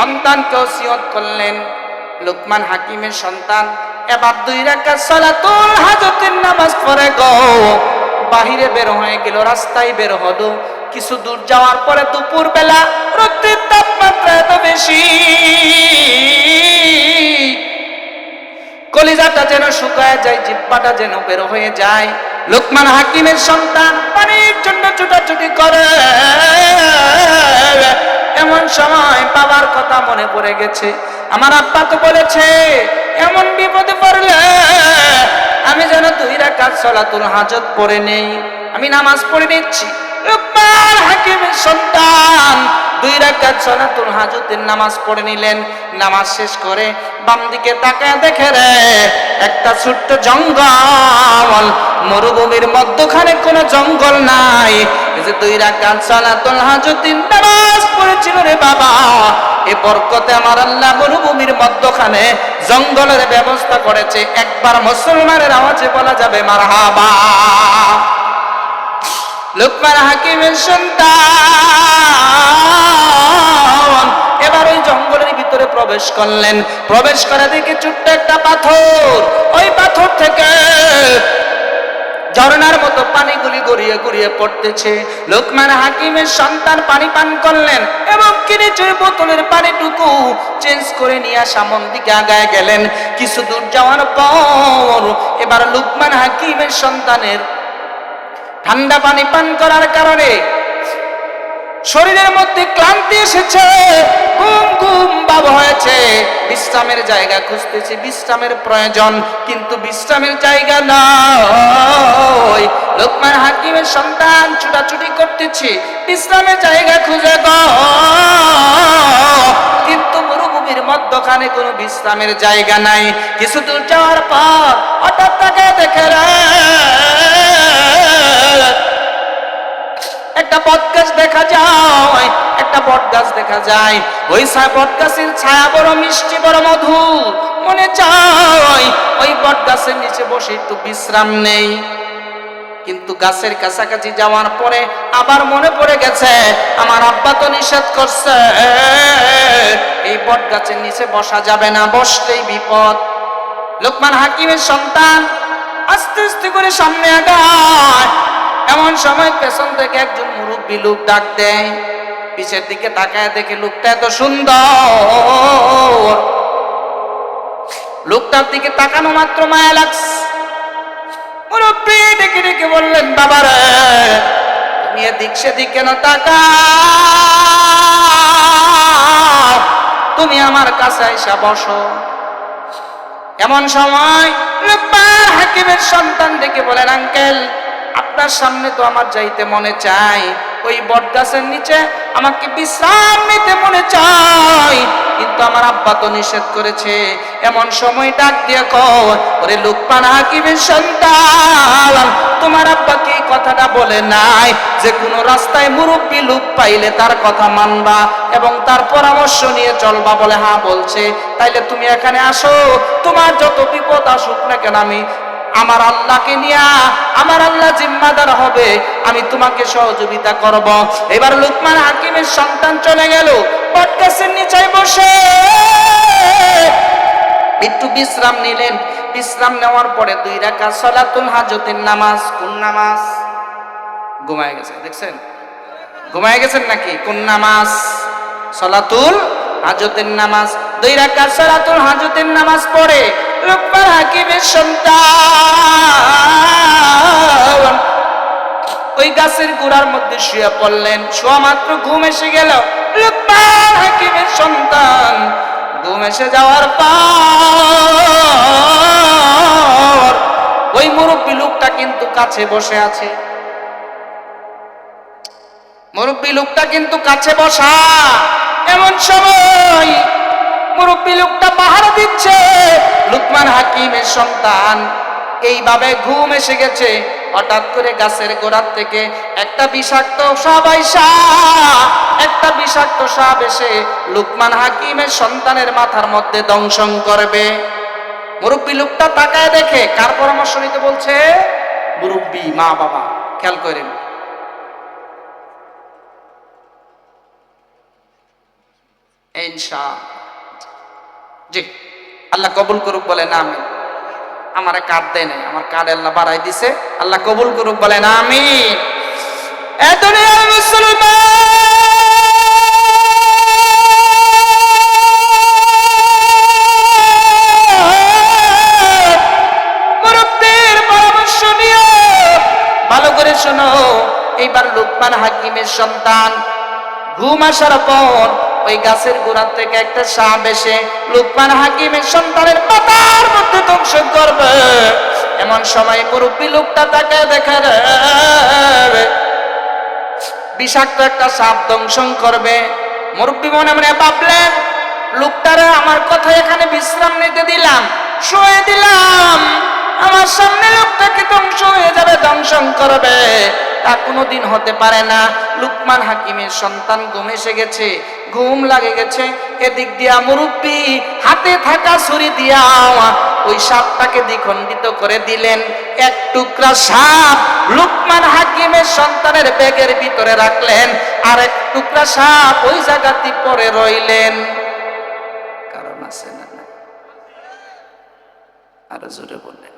সন্তানকে ওসিয়ত করলেন। লোকমান হাকিমের সন্তান, এবার দুই রাকাত সালাতুল হাজতের নামাজ পড়ে গো। বাহিরে বের হয়ে গেল, রাস্তায় বের হলো। কিছু দূর যাওয়ার পরে দুপুর বেলা রোদের তাপমাত্রা এত বেশি। কলিজাটা যেন শুকায় যায়, জিব্বাটা যেন বের হয়ে যায়। লোকমান হাকিমের সন্তান পানির জন্য ছুটাছুটি করে। এমন সময় বাবার কথা মনে পড়ে গেছে। আমার আব্বা তো বলেছে, এমন বিপদে পড়লে আমি যেন দুই রাকাত সলাতুল হাজত পড়ে নেই। আমি নামাজ পড়ে নিচ্ছি। সন্তান দুই রাকাত সলাতুল হাজতের নামাজ পড়ে নিলেন। নামাজ শেষ করে বাম দিকে তাকায় দেখে রে, একটা ছোট্ট জঙ্গল। মরুভূমির মধ্যখানে কোনো জঙ্গল নাই। জঙ্গলের ব্যবস্থা করেছে। একবার মুসলমানের আওয়াজে বলা যাবে, মারহাবা। লোকমান হাকিমের সন্তান। এবার ওই জঙ্গলের ভিতরে প্রবেশ করলেন। প্রবেশ করে দেখে ছোট্ট একটা পাথর। ওই পাথর থেকে ঝর্ণার মতো পানিগুলি গড়িয়ে গড়িয়ে পড়তেছে। লোকমান হাকিমের সন্তান পানি পান করলেন এবং কিনেছে বোতলের পানিটুকু চেঞ্জ করে নিয়ে সামন দিকে আগায় গেলেন। কিছু দূর যাওয়ার পর এবার লোকমান হাকিমের সন্তানের ঠান্ডা পানি পান করার কারণে শরীরের মধ্যে ক্লান্তি এসেছে, ঘুম ঘুম ভাব হয়েছে। বিশ্রামের জায়গা খুঁজতেছি, বিশ্রামের প্রয়োজন, কিন্তু বিশ্রামের জায়গা নয়। লোকমান হাকিমের সন্তান ছুটাছুটি করতেছি, বিশ্রামের জায়গা খুঁজে কিন্তু মরুভূমির মধ্যখানে কোনো বিশ্রামের জায়গা নাই। কিছু দূর যাওয়ার পর হঠাৎ তাকে দেখে একটা বট গাছ দেখা যায়, একটা বট গাছ দেখা যায়। ওই বট গাছের ছায়া বড় মিষ্টি, বড় মধু। মনে চায়, ওই বট গাছের নিচে বসে একটু বিশ্রাম নেই। কিন্তু গাছের কাছাকাছি যাওয়ার পরে আবার মনে পড়ে গেছে, আমার আব্বা তো নিষেধ করছে, এই বট গাছের নিচে বসা যাবে না, বসলেই বিপদ। লোকমান হাকিমের সন্তান আস্তে আস্তে করে সামনে আগায় এমন সময় পেছন থেকে একজন মুরব্বী লোক ডাক দেয়। পিছের দিকে তাকায় দেখে লোকটা এত সুন্দর। লোকটার দিকে তাকানো মাত্র মায়া লাগছে। মুরব্বী ডেকে ডেকে বললেন, বাবারে, তুমি এদিক সেদিক কেন তাকা তুমি আমার কাছে এসে বসো। এমন সময় হাকিমের সন্তান ডেকে বলেন, আঙ্কেল আপনার সামনে তো আমার যাইতে মনে চাই। ওই বটগাছের নিচে আমাকে বিশ্রাম নিতে মনে চাই। কিন্তু আমার আব্বা তো নিষেধ করেছে, এমন সময় ডাক দিয়ে ওরে লোকমান হাকিমের সন্তান, তোমার আব্বা কি কথাটা বলে নাই? যে কোনো রাস্তায় মুরব্বী লোক পাইলে তার কথা মানবা এবং তার পরামর্শ নিয়ে চলবা বলে হ্যাঁ বলছে। তাইলে তুমি এখানে আসো, তোমার যত বিপদ আসুক না কেন আমি আমার আল্লাহকে নিয়া আমার আল্লাহ জিম্মাদার হবে, আমি তোমাকে সহযোগিতা করব। এবার লুকমান হাকিমের সন্তান চলে গেল। বটগাছের নিচে বসে। একটু বিশ্রাম নিলেন। বিশ্রাম নেওয়ার পরে দুই রাখা সলাতুল হাজতের নামাজ, কোন নামাজ? ঘুমায় গেছে, দেখছেন? ঘুমায় গেছেন নাকি? কোন নামাজ? সলাতুল হাজতের নামাজ। দুই রাখা সলাতুল হাজতের নামাজ পড়ে লোকমান হাকিমের সন্তান। ওই গাছের গোড়ার মধ্যে শুয়ে পড়লেন। শোয়া মাত্র ঘুম এসে গেল। লোকমান হাকিমের সন্তান। ঘুম এসে যাওয়ার পর ওই মুরব্বী লোকটা কিন্তু কাছে বসে আছে। মুরব্বী লোকটা কিন্তু কাছে বসা। এমন সময় মুরব্বী লোকটা পাহারা দিচ্ছে। লুকমান হাকিমের সন্তান, এইভাবে ঘুম এসে গেছে। হঠাৎ করে গাছের গোড়ার থেকে একটা বিষাক্ত সাপ আইসা, একটা বিষাক্ত সাপ এসে লুকমান হাকিমের সন্তানের মাথার মধ্যে দংশন করবে। মুরব্বী লোকটা তাকায় দেখে, কার পরামর্শ নিতে বলছে? মুরব্বী মা বাবা, খেয়াল করেন। ইনশা জি। আল্লাহ কবুল করুক বলেন আমি আমার কার্ড দেয় নাই, আমার কার্ড আল্লাহ বাড়াই দিছে। আল্লাহ কবুল করুক বলেন আমি ভালো করে শোনো, এইবার লুকমান হাকিমের সন্তান ঘুম আসার পর ওই গাছের গোড়া থেকে একটা সাপ এসে লুকমান হাকিমের সন্তানের পাতার মধ্যে ধ্বংস করবে। এমন সময় মুরব্বী লোকটা তাকে দেখে বিষাক্ত একটা সাপ দংশন করবে। মুরব্বী মনে মনে ভাবলেন, লোকটারে আমার কথা এখানে বিশ্রাম নিতে দিলাম, শুয়ে দিলাম। আমার সামনে লোকটাকে ধ্বংস হয়ে যাবে দংশন করবে? তা কোনোদিন হতে পারে না। লুকমান হাকিমের সন্তান ঘুম এসে গেছে, ঘুম লাগে গেছে। এদিক দিয়া মুরব্বী, হাতে থাকা ছুরি দিয়া ওই সাপটাকে দ্বিখণ্ডিত করে দিলেন। এক টুকরা সাপ লুকমান হাকিমের সন্তানের ব্যাগের ভিতরে রাখলেন। আর এক টুকরা সাপ ওই জায়গাতে পরে রইলেন। কারণ আছে না? আরও জোরে বললেন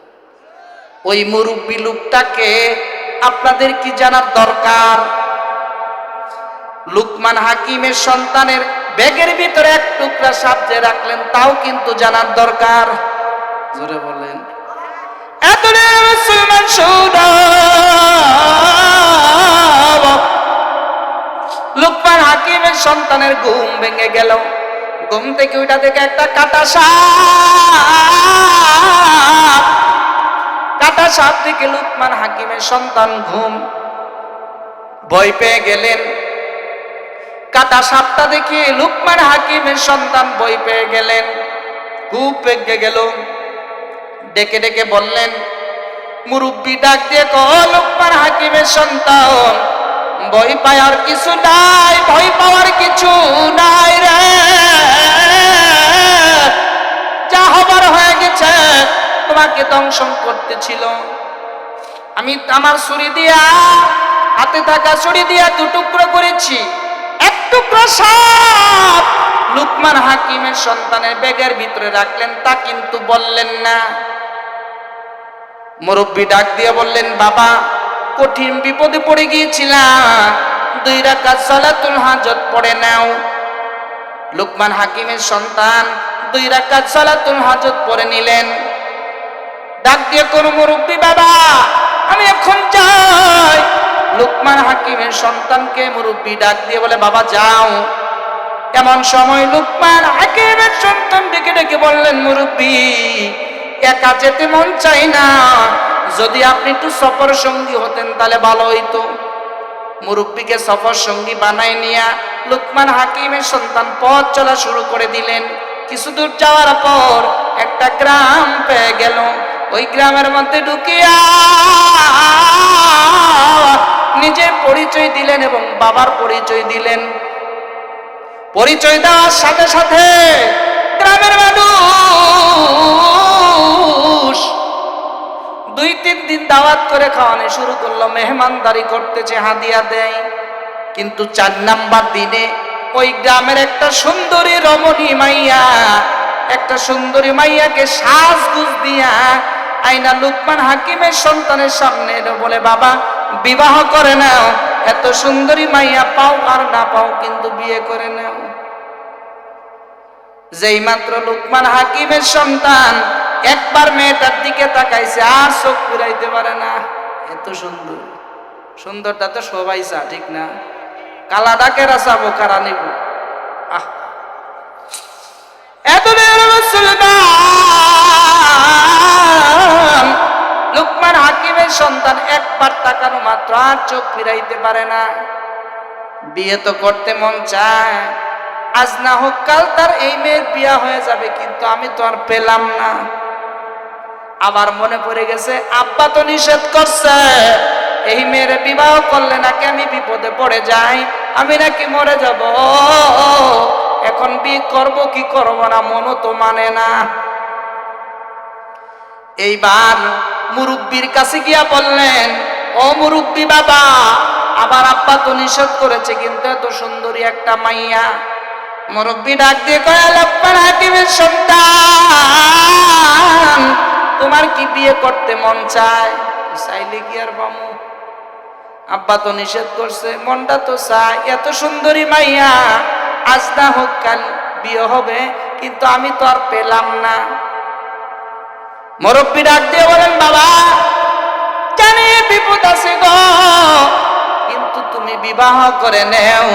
ওই মুরব্বী লোকটাকে আপনাদের কি জানার দরকার? লুকমান হাকিমের সন্তানের ব্যাগের ভিতরে এক টুকরা যে রাখলেন, তাও কিন্তু জানার দরকার। জোরে বলেন। লুকমান হাকিমের সন্তানের ঘুম ভেঙে গেল। ঘুম থেকে ওইটা থেকে একটা কাটা সাপ কাটা সাপ থেকে লুকমান হাকিমের সন্তান ঘুম। ভয় পেয়ে গেলেন। কাটা সাপটা দেখে লুকমান হাকিমের সন্তান বই পেয়ে গেলেন। খুব গেল। ডেকে ডেকে বললেন, মুরব্বী ডাক দিয়ে কহ লুকমান হাকিমের সন্তান, ভয় পাওয়ার কিছু নাই, ভয় পাওয়ার তোমাকে দংশন করতেছিল। আমি আমার ছুরি দিয়া, হাতে থাকা ছুরি দিয়া দু টুকরো করেছি। এক টুকরো সাপ! লুকমান হাকিমের সন্তানের ব্যাগের ভিতরে রাখলেন, তা কিন্তু বললেন না। মুরব্বী ডাক দিয়ে বললেন, বাবা, কঠিন বিপদে পড়ে গিয়েছিলাম। দুই রাকাত সালাতুল হাজত পড়ে নাও। লুকমান হাকিমের সন্তান দুই রাকাত সালাতুল হাজত পড়ে নিলেন। ডাক দিয়ে কোন মুরব্বী বাবা, আমি এখন যাই। লুকমান হাকিমের সন্তানকে মুরব্বী ডাক দিয়ে বলে, বাবা, যাও। এমন সময় লুকমান হাকিমের সন্তান ডেকে ডেকে বললেন মুরব্বী একা যেতে মন চাই না। যদি আপনি একটু সফর সঙ্গী হতেন তাহলে ভালো হইতো। মুরব্বীকে সফর সঙ্গী বানাই নিয়া লুকমান হাকিমের সন্তান পথ চলা শুরু করে দিলেন। কিছু দূর যাওয়ার পর একটা গ্রাম পেয়ে গেল। ওই গ্রামের মধ্যে ঢুকিয়া নিজের পরিচয় দিলেন এবং বাবার পরিচয় দিলেন। পরিচয় দেওয়ার সাথে সাথে গ্রামের মানুষ দুই তিন দিন দাওয়াত করে খাওয়ানো শুরু করল, মেহমানদারি করতেছে, হাদিয়া দেয়। কিন্তু চার নাম্বার দিনে ওই গ্রামের একটা সুন্দরী রমণী মাইয়া, একটা সুন্দরী মাইয়াকে সাজগুজ দিয়া আইনা লুকমান হাকিমের সন্তানের সামনে বলে, বাবা, বিবাহ করে নাও। এত সুন্দরী মাইয়া পাও আর না পাও কিন্তু বিয়ে করে নাও। যেই মাত্র লুকমান হাকিমের সন্তান একবার মেয়েটার দিকে তাকাইছে, আর চোখ ফিরাইতে পারে না। এত সুন্দর। সুন্দরটা তো সবাই চা, ঠিক না? কালা ডাকে রাসাবো কারা নিব। আহ। এত মুসলমান লুকমান হাকিমের সন্তান একবার তাকানো মাত্র, আর চোখ ফিরাইতে পারে না। বিয়ে তো করতে মন চায়। আজ না হোক কাল তার এই মেয়ের বিয়া হয়ে যাবে, কিন্তু আমি তো আর পেলাম না। আবার মনে পড়ে গেছে, আব্বা তো নিষেধ করছে। এই মেয়ের বিবাহ করলে নাকি আমি বিপদে পড়ে যাই, আমি নাকি মরে যাব। এখন বিয়ে করব কি করব না, মনও তো মানে না। এইবার মুরব্বীর কাছে গিয়া বললেন, ও মুরব্বী বাবা, আবার আব্বা তো নিষেধ করেছে, কিন্তু এত সুন্দরী একটা মাইয়া। মুরব্বী ডাক দিয়ে কয়া লোকমান হাকিমের সন্তান, তোমার কি বিয়ে করতে মন চায়? চাইলে কি আর বামু আব্বা তো নিষেধ করছে, মনটা তো চায়, এত সুন্দরী মাইয়া, আজ না হোক কাল বিয়ে হবে, কিন্তু আমি তো আর পেলাম না। মুরব্বী ডাক দিয়ে বলেন, বাবা, জানি বিপদ আছে গো, কিন্তু তুমি বিবাহ করে নেও।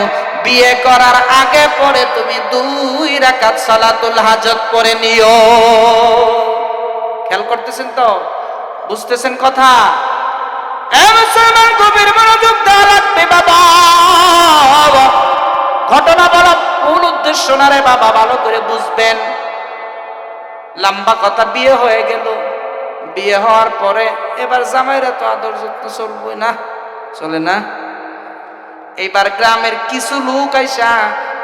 বিয়ে করার আগে পরে তুমি দুই রাকাত সালাতুল হাজত করে নিও। খেয়াল করতেছেন তো? বুঝতেছেন কথা? মুসলমান, গভীর মনোযোগ দেওয়া লাগবে, বাবা। ঘটনা বলা মূল উদ্দেশ্য না রে বাবা, ভালো করে বুঝবেন। লম্বা কথা বিয়ে হয়ে গেল। বিয়ে হওয়ার পরে এবার জামাইরা তো আদর যত্ন চলবই না, চলে না। এইবার গ্রামের কিছু লোক আইসা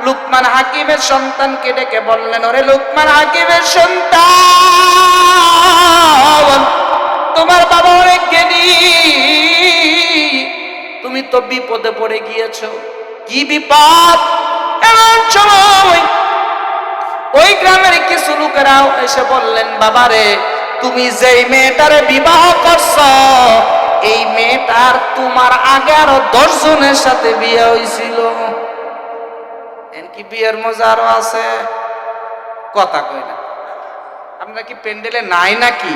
লুকমান হাকিমের সন্তানকে ডেকে বললেন, ওরে লুকমান হাকিমের সন্তান, তোমার বাবা অনেক জ্ঞানী। তুমি তো বিপদে পড়ে গিয়েছো। কি বিপদ? এমন সময় ওই গ্রামের কিছু লোকেরাও এসে বললেন, বাবারে, তুমি যেই মেয়েটারে বিবাহ করছ, এই মেয়েটার তোমার আগে আরও দশ জনের সাথে বিয়ে হয়েছিল বিয়ের মজা আরও আছে? কথা কই না। আপনারা কি প্যান্ডেলে নাই নাকি?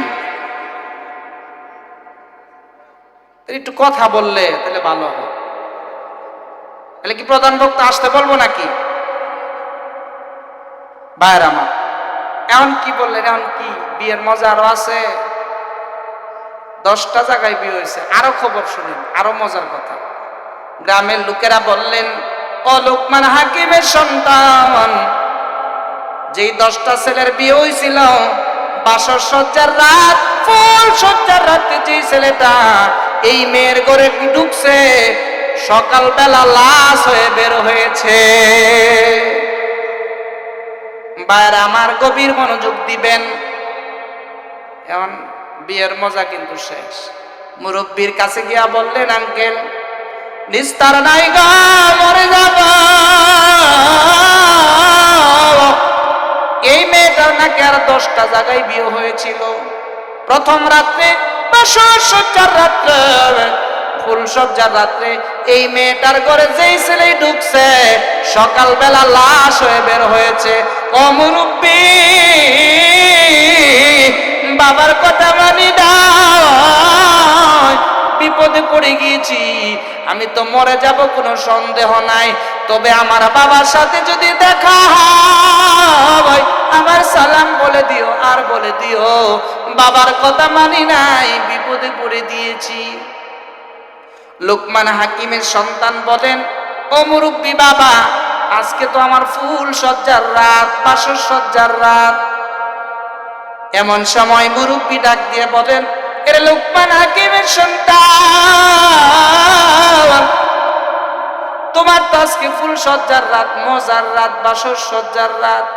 একটু কথা বললে তাহলে ভালো হয় তাহলে কি প্রধান বক্তা আসতে বলব নাকি? বাইর আমার। এখন কি বললেন? এখন কি? বিয়ের মজা আরও আছে? দশটা জায়গায় বিয়ে হয়েছে। আরও খবর শুনেন, আরও মজার কথা। গ্রামের লোকেরা বললেন, ও লোকমান হাকিমের সন্তান, যেই দশটা ছেলের বিয়ে হয়েছিল, বাসর সজ্জার রাত, ফুল সজ্জার রাতে যেই ছেলেটা, এই মেয়ের ঘরে ঢুকছে? সকালবেলা লাশ হয়ে বের হয়েছে। বাইর আমার গভীর মনোযোগ দিবেন। এখন বিয়ের মজা কিন্তু শেষ। মুরব্বীর কাছে গিয়া বললেন, আঙ্কেল, নিস্তার নাই গা, মরে যাব। এই মেয়েটার নাকি আর দশটা জায়গায় বিয়ে হয়েছিল। প্রথম রাত্রে সজ্জার রাত্রে ফুল সজ্জার রাত্রে এই মেয়েটার ঘরে যেই ছেলে ঢুকছে, সকালবেলা লাশ হয়ে বের হয়েছে। ও মুরব্বী, বাবার কথা মানি দাও, বিপদে পড়ে গিয়েছি, আমি তো মরে যাব, কোনো সন্দেহ নাই। তবে আমার বাবার সাথে যদি দেখা আমার সালাম বলে দিও, আর বলে দিও, বাবার কথা মানি নাই, বিপদে পড়ে দিয়েছি। লোকমান হাকিমের সন্তান বলেন, ও মুরব্বী বাবা, আজকে তো আমার ফুল সজ্জার রাত, বাসর সজ্জার রাত। এমন সময় মুরব্বী ডাক দিয়ে বলেন, এর লোকমান হাকিমের সন্তান, তোমার তো আজকে ফুল সজ্জার রাত, মজার রাত, বাসর সজ্জার রাত।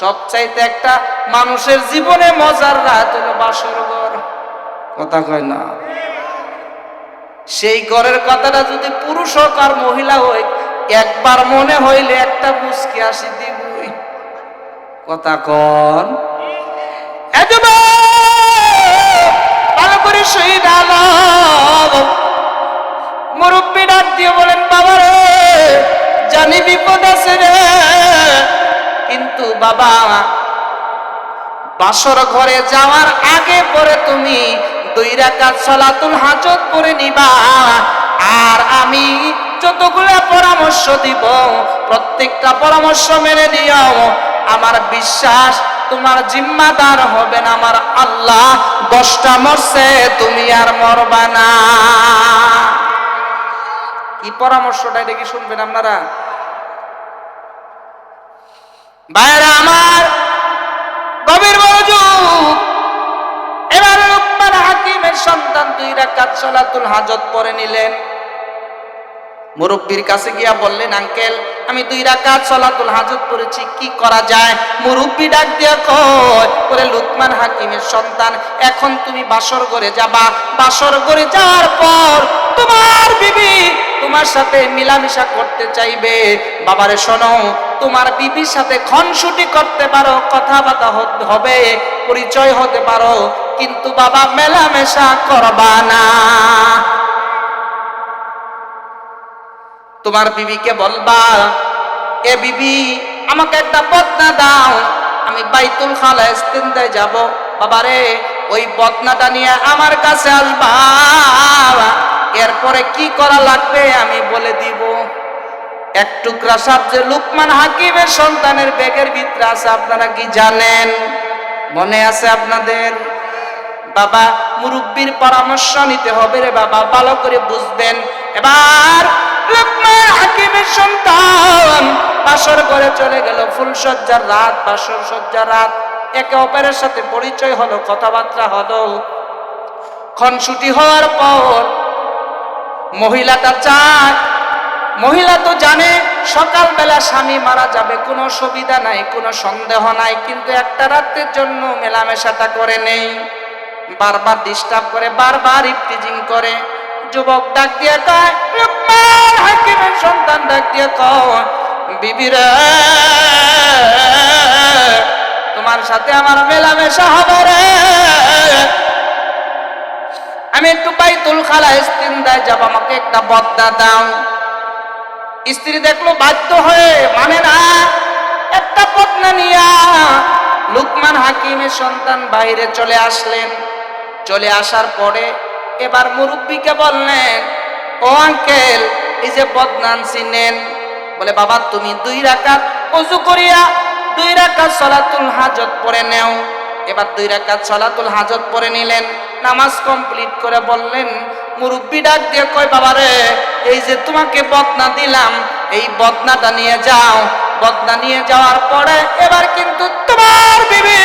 সবচাইতে একটা মানুষের জীবনে মজার রাত হলো বাসর ঘর। কথা কয় না। সেই ঘরের কথাটা যদি পুরুষ হোক আর মহিলা হয় একবার মনে হইলে একটা মুসকি আসি দিবই। কথা কন। ভালো করে শহীদ মুরব্বী ডাক দিয়ে বলেন বাবা রে জানি বিপদ আছে রে। কিন্তু বাবা, বাসর ঘরে যাওয়ার আগে পরে তুমি দুই রাকাত সলাতুল হাজত করে নিবা। আর আমি যতগুলো পরামর্শ দিব, প্রত্যেকটা পরামর্শ মেনে নিও। আমার বিশ্বাস তোমার জিম্মাদার হবেন আমার আল্লাহ। দশটা মরছে, তুমি আর মরবা না। কি পরামর্শটা, এটা কি শুনবেন আপনারা? বাইরে আমার দুই রাকাত সলাতুল হাজত পরে নিলেন। মুরব্বীর কাছে গিয়া বললেন, আঙ্কেল, আমি দুই রাকাত সলাতুল হাজত পড়েছি, কি করা যায়? মুরব্বী ডাক দিয়া কয় করে লুকমান হাকিমের সন্তান, এখন তুমি বাসর ঘরে যাবা। বাসর ঘরে যাওয়ার পর তোমার বিবি তোমার সাথে মিলামিশা করতে চাইবে। বাবারে, শোনো, তোমার বিবির সাথে খনসুটি করতে পারো, কথাবার্তা হবে, পরিচয় হতে পারো। কিন্তু বাবা মেলামেশা করবা না। তোমার বিবিকে বলবা, এ বিবি, আমাকে একটা বদনা দাও, আমি বাইতুল খালা ইস্তিন্দায় যাব। বাবারে ওই বদনাটা নিয়ে আমার কাছে আসবা। এরপরে কি করা লাগবে আমি বলে দিব। এক টুকরা সাপ যে লুকমান হাকিমের সন্তানের ব্যাগের ভিতরে আছে, আপনারা কি জানেন? মনে আছে আপনাদের? বাবা, মুরব্বীর পরামর্শ নিতে হবে রে বাবা, ভালো করে বুঝবেন। এবার হাকিমের সন্তান চলে গেল ফুলসজ্জার রাত, বাসর সজ্জার রাত। একে অপরের সাথে পরিচয় কথাবার্তা হলো। হওয়ার পর মহিলাটা মহিলা তো জানে, সকালবেলা স্বামী মারা যাবে, কোনো সুবিধা নাই, কোনো সন্দেহ নাই, কিন্তু একটা রাতের জন্য মেলামেশাটা করে নেই। বারবার ডিস্টার্ব করে, বারবার ইফটিজিং করে। যুবক ডাক দিয়ে কয় হাকিমের সন্তান ডাক দিয়ে কয় বিবিরে, তোমার সাথে আমার মেলামেশা হবে রে। আমি একটু বাইতুল খালা ইস্তিন্দায় যাব, আমাকে একটা বদনা দাও। স্ত্রী দেখল, বাধ্য হয়ে মানে না, একটা বদনা নিয়া। লুকমান হাকিমের সন্তান বাইরে চলে আসলেন। চলে আসার পরে এবার মুরব্বীকে বললেন, ও আঙ্কেল, এই যে বদনান চিনেন। বলে, বাবা, তুমি দুই রাকাত অজু করিয়া দুই রাকাত সলাতুল হাজত পরে নেও। এবার দুই রাকাত সলাতুল হাজত পরে নিলেন। নামাজ কমপ্লিট করে বললেন, মুরব্বী ডাক দিয়ে কয় বাবারে এই যে তোমাকে বদনা দিলাম, এই বদনাটা নিয়ে যাও। বদনা নিয়ে যাওয়ার পরে এবার কিন্তু তোমার বিবি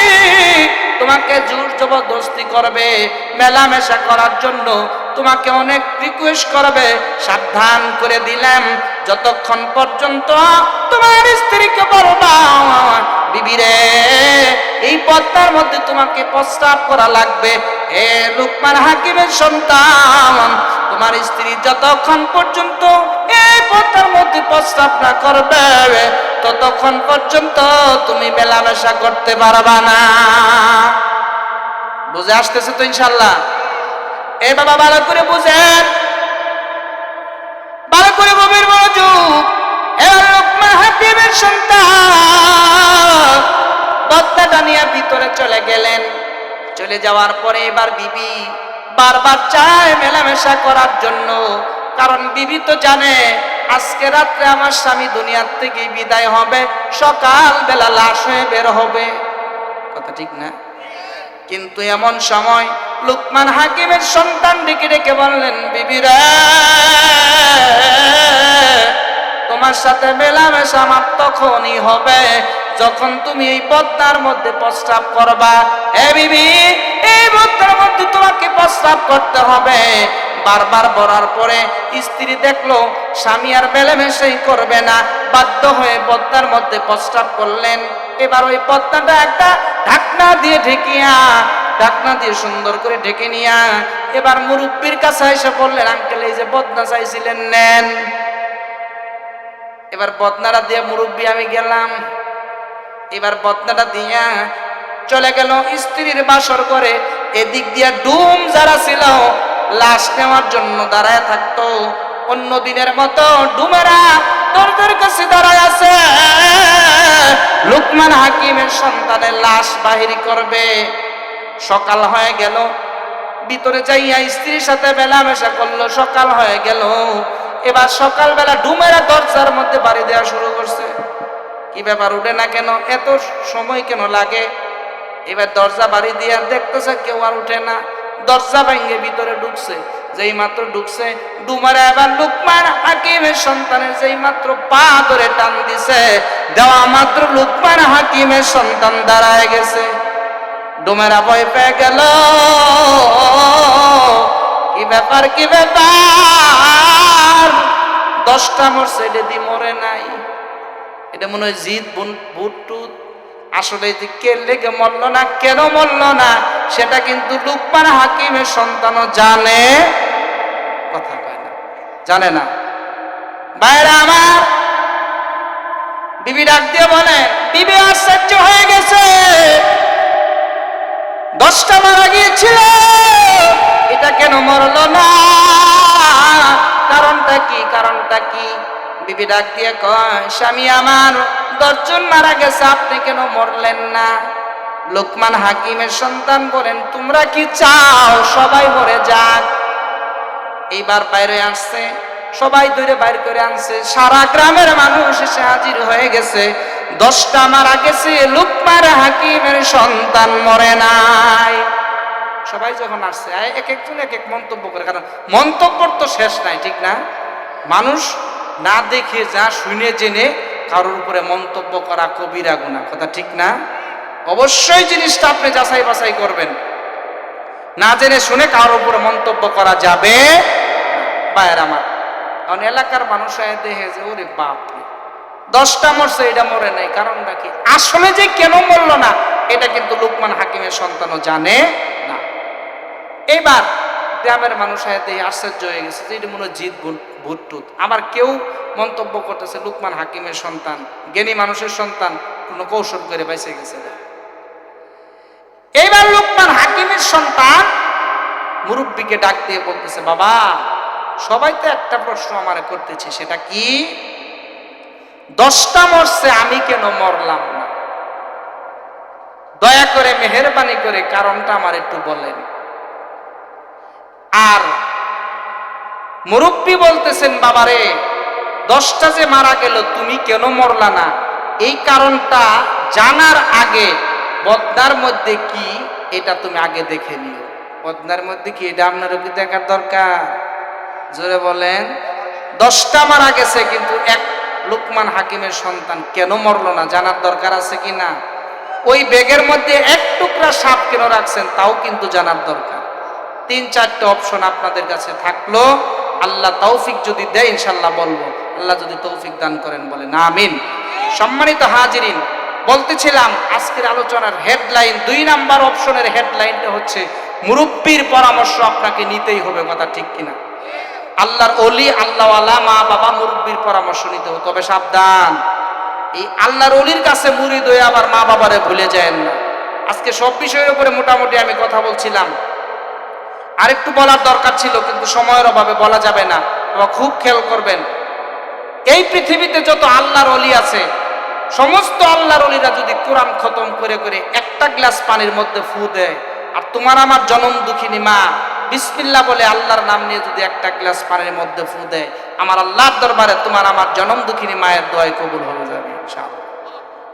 তোমাকে জোর জবরদস্তি করবে, মেলামেশা করার জন্য তোমাকে অনেক রিকোয়েস্ট করবে, সাবধান করে দিলাম। যতক্ষণ পর্যন্ত তোমার স্ত্রীকে বলবা বিবিরে, এই পদ্মার মধ্যে তোমাকে প্রস্তাব করা লাগবে। এ লুকমান হাকিমের সন্তান, তোমার স্ত্রী যতক্ষণ পর্যন্ত এই পদ্মার মধ্যে প্রস্তাব না করবে, ততক্ষণ পর্যন্ত তুমি মেলামেশা করতে পারবা না। বুঝে আসতেছে তো ইনশাল্লাহ এ বাবা, ভালো করে বুঝেন। ভালো করে গভীর মনোযোগ। এবার লোকমান হাকিমের সন্তান। বদ্দাটা নিয়ে ভিতরে চলে গেলেন। চলে যাওয়ার পরে এবার বিবি বারবার চায় মেলামেশা করার জন্য। কারণ বিবি তো জানে, আজকে রাত্রে আমার স্বামী দুনিয়ার থেকে বিদায় হবে সকাল বেলা লাশ হয়ে বের হবে। কথা ঠিক না? কিন্তু এমন সময় লুকমান হাকিমের সন্তান ডেকে ডেকে বললেন বিবিরা তোমার সাথে মেলামেশা আমার তখনই হবে। যখন তুমি এই পদ্মার মধ্যে প্রস্তাব করবা, এ বিবি, এই পদ্মার মধ্যে তোমাকে প্রস্তাব করতে হবে। বারবার বলার পরে স্ত্রী দেখল, স্বামী আর মেলামেশাই করবে না। বাধ্য হয়ে পদ্মার মধ্যে প্রস্তাব করলেন। এবার ওই পদ্মাটা একটা ঢাকনা দিয়ে ঢেকিয়া, ঢাকনা দিয়ে সুন্দর করে ঢেকে নিয়া, এবার মুরব্বীর কাছে এসে বললেন, আঙ্কেল, এই যে বদনা চাইছিলেন, নেন। এবার বদনাটা দিয়ে মুরব্বী আমি গেলাম। এবার বদনাটা দিয়া চলে গেল স্ত্রীর বাসর করে এদিক দিয়া ডুম যারা ছিল, লাশ নেওয়ার জন্য দাঁড়ায় থাকতো। অন্য দিনের মতো ডুমেরা দরজার কাছে দাঁড়ায় আছে। লুকমান হাকিমের সন্তানের লাশ বাহির করবে। সকাল হয়ে গেল। ভিতরে যাইয়া স্ত্রীর সাথে মেলামেশা করল, সকাল হয়ে গেল। এবার সকালবেলা ডুমেরা দরজার মধ্যে বাড়ি দেওয়া শুরু করছে। কি ব্যাপার, উঠে না কেন? এত সময় কেন লাগে? এবার দরজা বাড়ি দিয়ে দেখতেছে কেউ আর উঠে না। দরজা ভেঙে ভিতরে ঢুকছে, যেই মাত্র ঢুকছে, ডুমারা এবার লুকমান হাকিমের সন্তানের যেই মাত্র পা ধরে টান দিছে। দেওয়া মাত্র লুকমান হাকিমের সন্তান দাঁড়ায় গেছে। ডুমেরা ভয় পেয়ে গেল। কি ব্যাপার কি ব্যাপার? দশটা মরছে, এটা দি মরে নাই। এটা মনে হয় জিদ, বুন বুট টুত আসলে যে কে লেগে মরল না, কেন মরল না, সেটা কিন্তু লুকমান হাকিমের সন্তানও জানে। কথা কয় না, জানে না। বাইরে আমার, বিবি ডাক দিয়ে বলে, বিবি আশ্চর্য হয়ে গেছে। দশটা মারা গিয়েছিল। এটা কেন মরলো না? কারণটা কি? কারণটা কি? বিবি ডাক দিয়ে কয়, স্বামী আমার, দশজন মারা গেছে, আপনি কেন মরলেন না? লোকমান হাকিমের সন্তান বলেন, তোমরা কি চাও? সবাই মরে যাক। এইবার বাইরে আসছে, সবাই দূরে বাইর করে আনছে। সারা গ্রামের মানুষ এসে হাজির হয়ে গেছে। দশটা মারা গেছে লুকমার হাকিমের সন্তান মরে নাই। সবাই যখন আসছে এক একজন এক এক মন্তব্য করে, কারণ মন্তব্যর তো শেষ নাই, ঠিক না? মানুষ না দেখে, যা শুনে, জেনে কারোর উপরে মন্তব্য করা কবিরা গুণা, কথা ঠিক না? অবশ্যই জিনিসটা আপনি যাচাই বাছাই করবেন। না জেনে শুনে কারোর উপরে মন্তব্য করা যাবে বায়ের আমার। কারণ এলাকার মানুষ দেখে যে, ওরে বাপ দশটা মরছে, এটা মরে নাই। কারণটা কি? আসলে যে কেন মরলো না, এটা কিন্তু লুকমান হাকিমের সন্তানও জানে। এইবার গ্রামের মানুষ দেখে আশ্চর্য হয়ে গেছে যে এটা মনে হয় জিত ভুটটুত আবার কেউ মন্তব্য করতেছে, লুকমান হাকিমের সন্তান, জ্ঞানী মানুষের সন্তান, কোনো কৌশল করে বেঁচে গেছে এইবার লোকমান হাকিমের সন্তান মুরব্বীকে ডাক দিয়ে বলতেছে, বাবা, সবাই তো একটা প্রশ্ন আমার করতেছে, সেটা কি? দশটা মরছে, আমি কেন মরলাম না? দয়া করে, মেহরবানি করে কারণটা আমার একটু বলেন। আর মুরব্বী বলতেছেন, বাবারে, দশটা যে মারা গেল, তুমি কেন মরলা না? এই কারণটা জানার আগে বদনার মধ্যে কি, এটা তুমি আগে দেখে নিও। বদনার মধ্যে কি, এটা আপনার কি দেখার দরকার? জোরে বলেন, দশটা মারা গেছে, কিন্তু এক লুকমান হাকিমের সন্তান কেন মরলো না? জানার দরকার আছে কি না? ওই ব্যাগের মধ্যে এক টুকরা সাপ কেন রাখছেন, তাও কিন্তু জানার দরকার। তিন চারটে অপশন আপনাদের কাছে থাকল। আল্লাহ তৌফিক যদি দেয় ইনশাল্লাহ বলব। আল্লাহ যদি তৌফিক দান করেন বলে না আমিন। সম্মানিত হাজিরিন, বলতেছিলাম, আজকের আলোচনার হেডলাইন দুই নাম্বার অপশনের হেডলাইনটা হচ্ছে, মুরব্বীর পরামর্শ আপনাকে নিতেই হবে, কথা ঠিক কিনা? আল্লাহর অলি আল্লাহওয়ালা, মা, বাবা, মুরব্বীর পরামর্শ নিতে হবে, তবে সাবধান। এই আল্লাহর অলির কাছে মুরিদ হয়ে আবার মা বাবারে ভুলে যায় না। আজকে সব বিষয়ের উপরে মোটামুটি আমি কথা বলছিলাম। আরেকটু বলার দরকার ছিল, কিন্তু সময়ের অভাবে বলা যাবে না। বাবা খুব খেয়াল করবেন। এই পৃথিবীতে যত আল্লাহর অলি আছে, সমস্ত আল্লাহর অলিরা যদি কোরআন খতম করে করে একটা গ্লাস পানির মধ্যে ফু দেয়, আর তোমার আমার জনম দুঃখিনী মা বিসমিল্লা বলে আল্লাহর নাম নিয়ে যদি একটা গ্লাস পানির মধ্যে ফু দেয়, আমার আল্লাহর দরবারে তোমার আমার জনম দুঃখিনী মায়ের দোয়াই কবুল হয়ে যাবে, ইনশাআল্লাহ।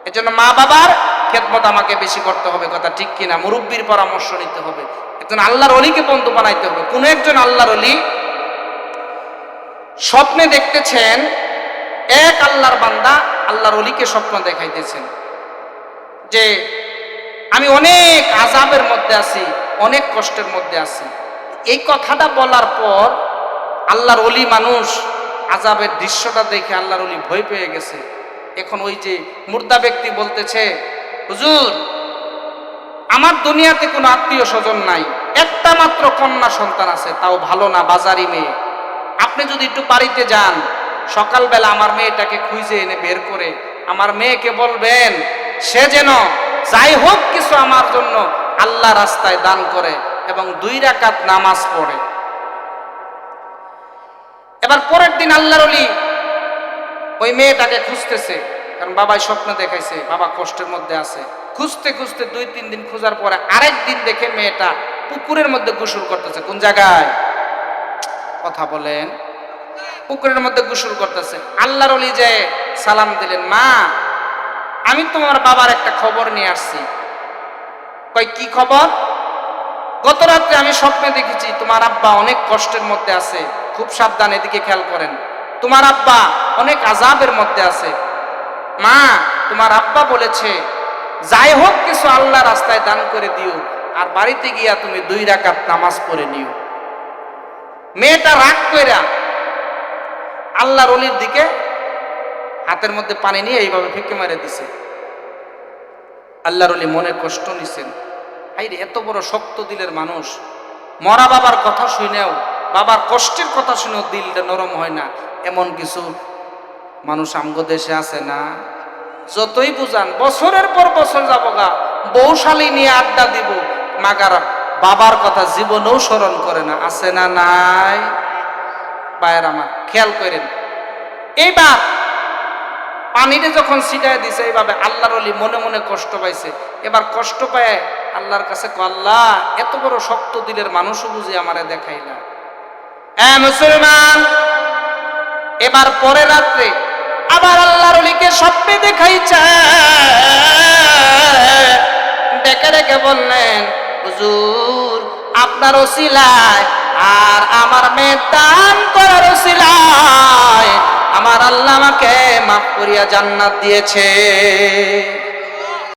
এই জন্য মা বাবার খেদমত আমাকে বেশি করতে হবে, কথা ঠিক কিনা? মুরব্বীর পরামর্শ নিতে হবে। একজন আল্লাহর অলিকে বন্ধু বানাইতে হবে। কোন একজন আল্লাহর অলি স্বপ্নে দেখতেছেন, এক আল্লাহর বান্দা আল্লাহর অলিকে স্বপ্ন দেখাইতেছেন। যে আমি অনেক আজাবের মধ্যে আছি, অনেক কষ্টের মধ্যে আছি। এই কথাটা বলার পর আল্লাহর অলি মানুষ আজাবের দৃশ্যটা দেখে আল্লাহর অলি ভয় পেয়ে গেছে। এখন ওই যে মুর্দা ব্যক্তি বলতেছে, হুজুর, আমার দুনিয়াতে কোনো আত্মীয় স্বজন নাই। একটা মাত্র কন্যা সন্তান আছে, তাও ভালো না, বাজারি মেয়ে। আপনি যদি একটু বাড়িতে যান, সকালবেলা আমার মেয়েটাকে খুঁজে এনে বের করে আমার মেয়েকে বলবেন, সে যেন যাই হোক কিছু আমার জন্য আল্লাহ রাস্তায় দান করে এবং দুই রাকাত নামাজ পড়ে। এবার পরের দিন আল্লাহর অলি ওই মেয়েটাকে খুঁজতেছে, কারণ বাবাই স্বপ্ন দেখাইছে, বাবা কষ্টের মধ্যে আছে। খুঁজতে খুঁজতে দুই, তিন দিন খোঁজার পরে আরেক দিন দেখে মেয়েটা পুকুরের মধ্যে গোসল করতেছে। কোন জায়গায়? কথা বলেন। পুকুরের মধ্যে গোসল করতেছে। আল্লাহর অলি যে সালাম দিলেন, মা, আমি তোমার বাবার একটা খবর নিয়ে আসছি। কই কি খবর? গত রাত্রে আমি স্বপ্নে দেখেছি তোমার আব্বা অনেক কষ্টের মধ্যে আছে, খুব সাবধান এদিকে খেয়াল করেন। তোমার আব্বা অনেক আজাবের মধ্যে আছে। মা, তোমার আব্বা বলেছে যাই হোক, কিছু আল্লাহ রাস্তায় দান করে দিও। আর বাড়িতে গিয়া তুমি দুই রাকাত নামাজ পড়ে নিও। মেয়েটা রাগ কইরা আল্লাহর অলির দিকে হাতের মধ্যে পানি নিয়ে এইভাবে ফিকে মারে দিছে। আল্লাহর অলি মনে কষ্ট নিছেন। হাই এত বড় শক্ত দিলের মানুষ। মরা বাবার কথা শুনেও, বাবার কষ্টের কথা শুনেও দিলটা নরম হয় না। এমন কিছু মানুষ আমগো দেশে আছে না? যতই বুঝান, বছরের পর বছর যাব গা বৌশালী নিয়ে আড্ডা দিব। মাগার বাবার কথা জীবনেও স্মরণ করে না, আছে না নাই? বায়ের আমার, খেয়াল করেন। এইবার পানিতে যখন ছিটায় দিছে, এইভাবে আল্লাহর অলি মনে মনে কষ্ট পাইছে। এবার কষ্ট পায় আল্লাহর কাছে আল্লাহ, এত বড় শক্ত দিলের মানুষও বুঝি আমারে দেখাইলা। হ্যাঁ মুসলমান, এবার পরে রাত্রে আবার আল্লাহর অলিকে স্বপ্নে দেখাইছে। ডেকে ডেকে বললেন, হুজুর, আপনার ওসিলায় আর আমার মেয়ে দান করার ওসিলায় আমার আল্লাহ আমাকে মাফ করিয়া জান্নাত দিয়েছে।